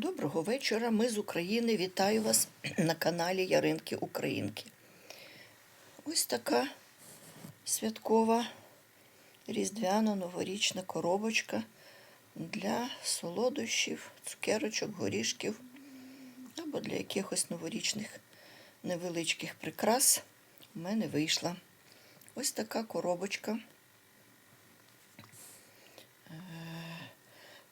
Доброго вечора. Ми з України. Вітаю вас на каналі Яринки Українки. Ось така святкова різдвяно-новорічна коробочка для солодощів, цукерочок, горішків або для якихось новорічних невеличких прикрас у мене вийшла. Ось така коробочка.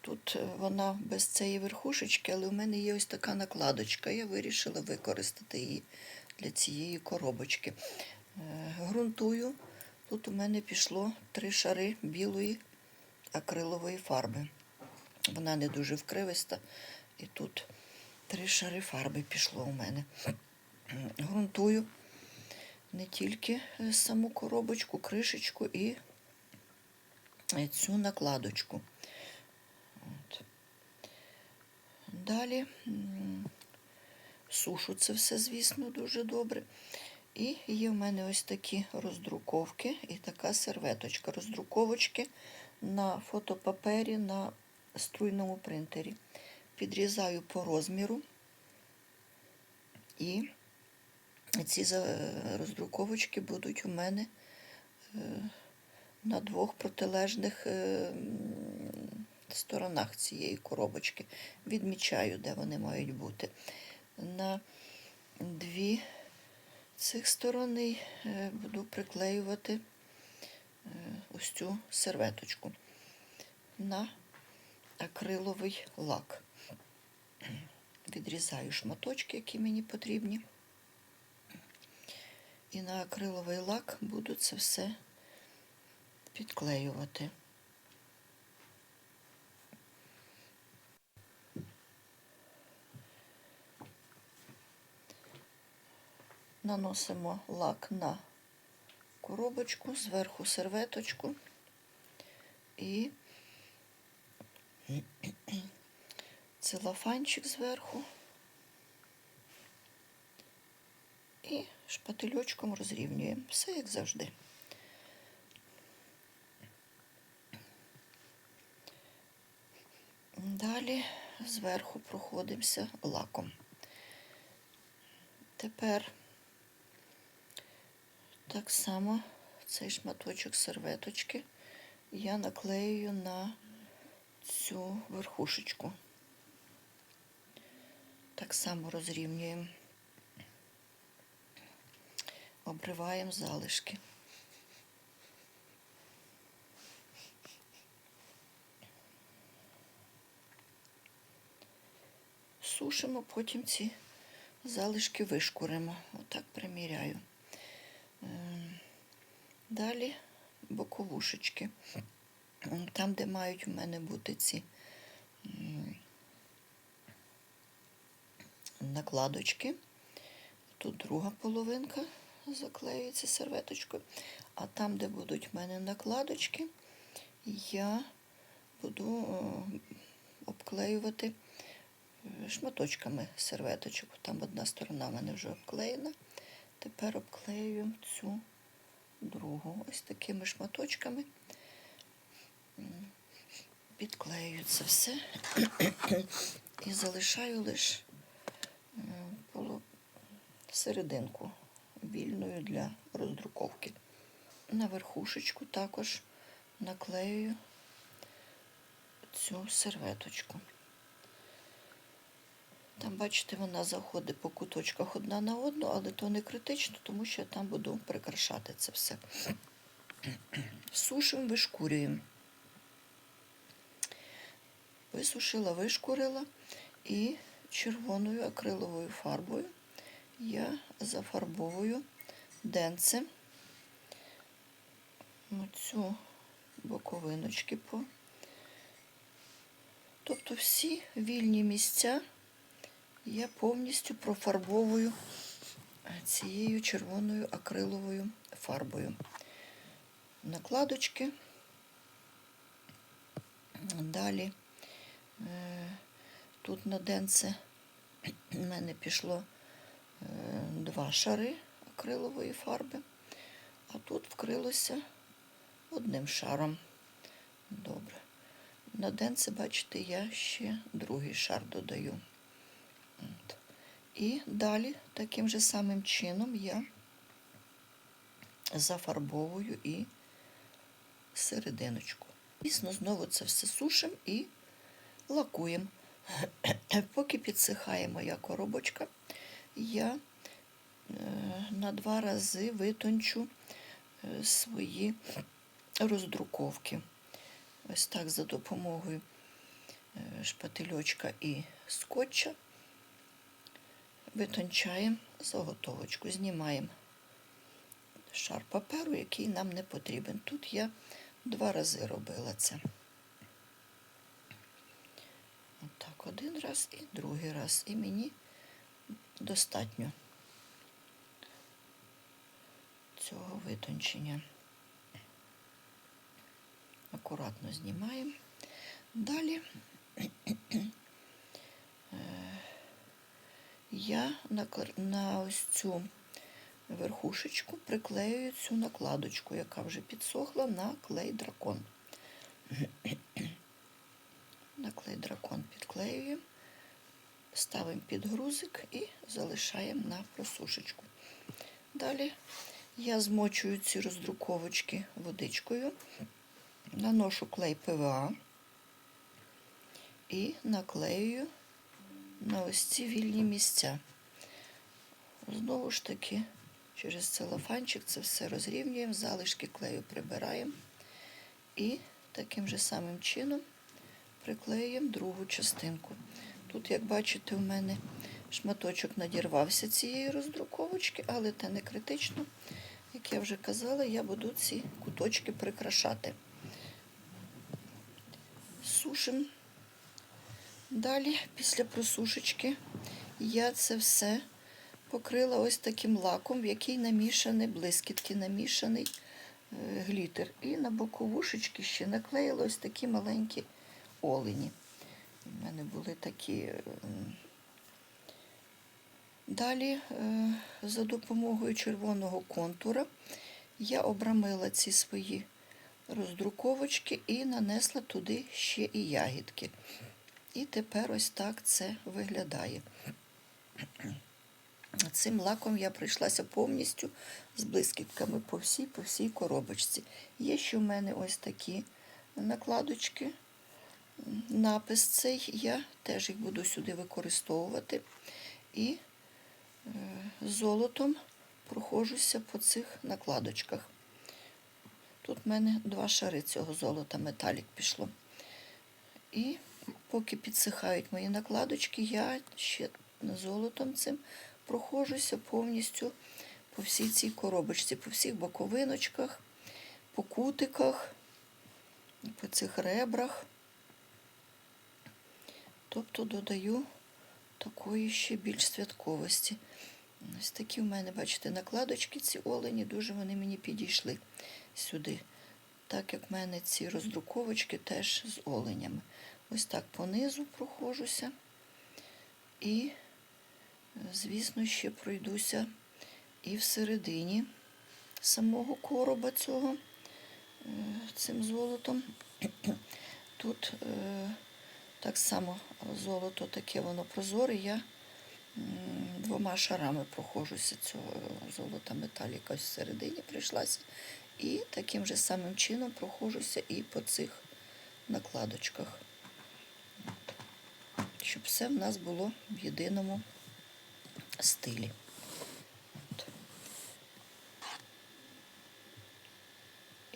Тут е, вона без цієї верхушечки, але у мене є ось така накладочка. Я вирішила використати її для цієї коробочки. Е, Грунтую. Тут у мене пішло три шари білої акрилової фарби. Вона не дуже вкривиста. І тут три шари фарби пішло у мене. Грунтую не тільки е, саму коробочку, кришечку і е, цю накладочку. От. Далі сушу це все, звісно, дуже добре. І є в мене ось такі роздруковки і така серветочка. Роздруковочки на фотопапері на струйному принтері. Підрізаю по розміру. І ці роздруковочки будуть у мене е, на двох протилежних е, сторонах цієї коробочки. Відмічаю, де вони мають бути. На дві цих сторони е, буду приклеювати е, ось цю серветочку на акриловий лак. Відрізаю шматочки, які мені потрібні. І на акриловий лак буду це все підклеювати. Наносимо лак на коробочку, зверху серветочку і целофанчик зверху. І шпательочком розрівнюємо. Все як завжди. Далі зверху проходимося лаком. Тепер так само цей шматочок серветочки я наклею на цю верхушечку. Так само розрівнюємо, обриваємо залишки. Сушимо, потім ці залишки вишкуримо. Отак приміряю. Далі боковушечки. Там, де мають у мене бути ці накладочки. Тут друга половинка заклеюється серветочкою. А там, де будуть в мене накладочки, я буду обклеювати е, шматочками серветочок. Там одна сторона в мене вже обклеєна. Тепер обклеюємо цю другу ось такими шматочками. Підклею це все і залишаю лише серединку вільною для роздруковки. На верхушечку також наклею цю серветочку. Там, бачите, вона заходить по куточках одна на одну, але то не критично, тому що я там буду прикрашати це все. Сушимо, вишкурюємо. Висушила, вишкурила і червоною акриловою фарбою я зафарбовую денце оцю боковиночки по. Тобто всі вільні місця я повністю профарбовую цією червоною акриловою фарбою. Накладочки. Далі е, тут на денце в мене пішло е, два шари акрилової фарби, а тут вкрилося одним шаром. Добре. на денце, бачите, я ще другий шар додаю. І далі таким же самим чином я зафарбовую і серединочку. Звісно, знову це все сушимо і лакуємо. Поки підсихає моя коробочка, я е, на два рази витончу е, свої роздруковки. Ось так за допомогою е, шпательочка і скотча витончаємо заготовочку, знімаємо шар паперу, який нам не потрібен. Тут я два рази робила це. Отак, один раз і другий раз. І мені достатньо цього витончення. Акуратно знімаємо. Далі е, я на, на ось цю верхушечку приклеюю цю накладочку, яка вже підсохла на клей дракон. На клей дракон підклеюємо, ставимо під грузик і залишаємо на просушечку. Далі я змочую ці роздруковочки водичкою, наношу клей ПВА і наклеюю на ось ці вільні місця. Знову ж таки, через целофанчик це все розрівнюємо, залишки клею прибираємо і таким же самим чином приклеюємо другу частинку. Тут, як бачите, у мене шматочок надірвався цієї роздруковочки, але це не критично. Як я вже казала, я буду ці куточки прикрашати. Сушимо. Далі, після просушечки, я це все покрила ось таким лаком, в який намішаний блискітки, намішаний е, глітер. І на боковушечки ще наклеїла ось такі маленькі олені. У мене були такі. е. Далі, е, за допомогою червоного контура, я обрамила ці свої роздруковочки і нанесла туди ще і ягідки. І тепер ось так це виглядає. Цим лаком я пройшлася повністю з блискітками по всій, по всій коробочці. Є ще в мене ось такі накладочки. Напис цей я теж їх буду сюди використовувати. І е, золотом проходжуся по цих накладочках. Тут в мене два шари цього золота, металік пішло. І поки підсихають мої накладочки, я ще золотом цим проходжуся повністю по всій цій коробочці, по всіх боковиночках, по кутиках, по цих ребрах. Тобто додаю такої ще більш святковості. Ось такі в мене, бачите, накладочки, ці олені, дуже вони мені підійшли сюди. Так як в мене ці роздруковочки теж з оленями. Ось так понизу проходжуся. І, звісно, ще пройдуся і всередині самого короба цього е, цим золотом. Тут е, так само золото таке воно прозоре. Я двома шарами проходжуся цього золота металіка всередині прийшлася. І таким же самим чином проходжуся і по цих накладочках. Щоб все в нас було в єдиному стилі.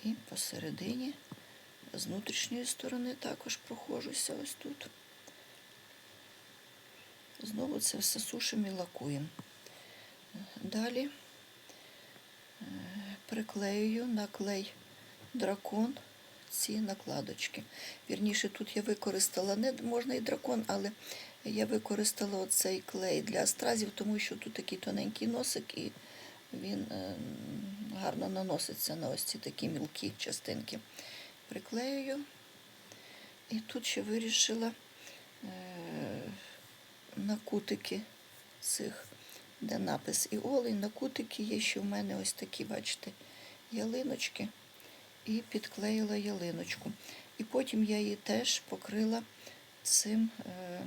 І посередині, з внутрішньої сторони також проходжуся ось тут. Знову це все сушимо і лакуємо. Далі е, приклеюю на клей дракон ці накладочки. Вірніше, тут я використала не можна і дракон, але я використала оцей клей для стразів, тому що тут такий тоненький носик і він е, гарно наноситься на ось ці такі мілкі частинки. Приклеюю. І тут ще вирішила е, на кутики цих, де напис і олень, на кутики є ще в мене ось такі, бачите, ялиночки і підклеїла ялиночку. І потім я її теж покрила цим е,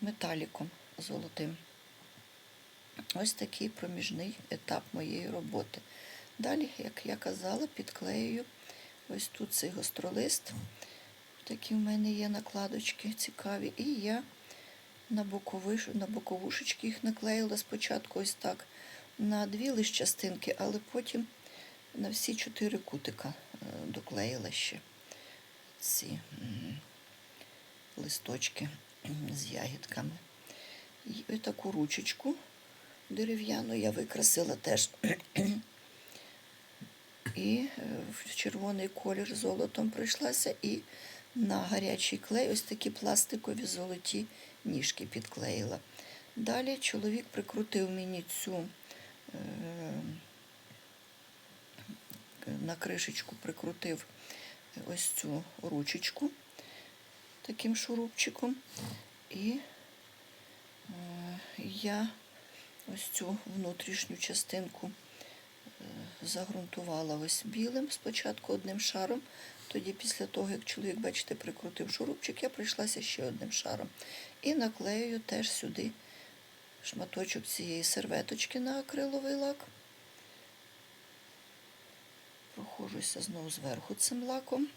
металіком золотим. Ось такий проміжний етап моєї роботи. Далі, як я казала, підклеюю ось тут цей гостролист. Такі в мене є накладочки цікаві. І я на, боковиш, на боковушечки їх наклеїла спочатку ось так на дві лише частинки, але потім на всі чотири кутика е, доклеїла ще ці листочки з ягідками. І таку ручечку дерев'яну я викрасила теж і е, в червоний колір золотом пройшлася, і на гарячий клей ось такі пластикові золоті ніжки підклеїла. Далі чоловік прикрутив мені цю е, на кришечку прикрутив ось цю ручечку таким шурупчиком. І е, я ось цю внутрішню частинку е, загрунтувала ось білим спочатку одним шаром. Тоді, після того, як чоловік, бачите, прикрутив шурупчик, я прийшлася ще одним шаром. І наклею теж сюди шматочок цієї серветочки на акриловий лак. Прохожуся знову зверху цим лаком.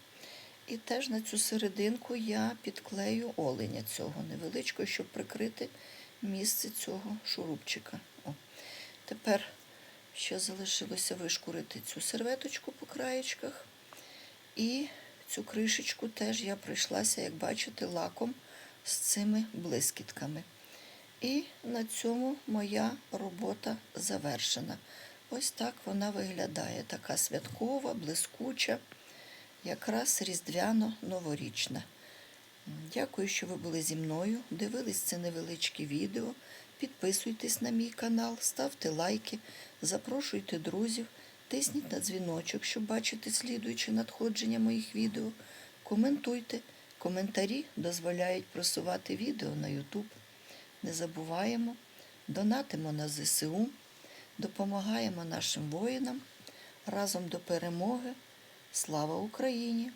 І теж на цю серединку я підклею оленя цього невеличкого, щоб прикрити місце цього шурупчика. О. Тепер ще залишилося вишкурити цю серветочку по краєчках. І цю кришечку теж я пройшлася, як бачите, лаком з цими блискітками. І на цьому моя робота завершена. Ось так вона виглядає. Така святкова, блискуча, якраз різдвяно-новорічна. Дякую, що ви були зі мною. Дивились це невеличке відео. Підписуйтесь на мій канал, ставте лайки, запрошуйте друзів, тисніть на дзвіночок, щоб бачити слідуючі надходження моїх відео. Коментуйте. Коментарі дозволяють просувати відео на YouTube. Не забуваємо, донатимо на ЗСУ, допомагаємо нашим воїнам разом до перемоги. Слава Україні!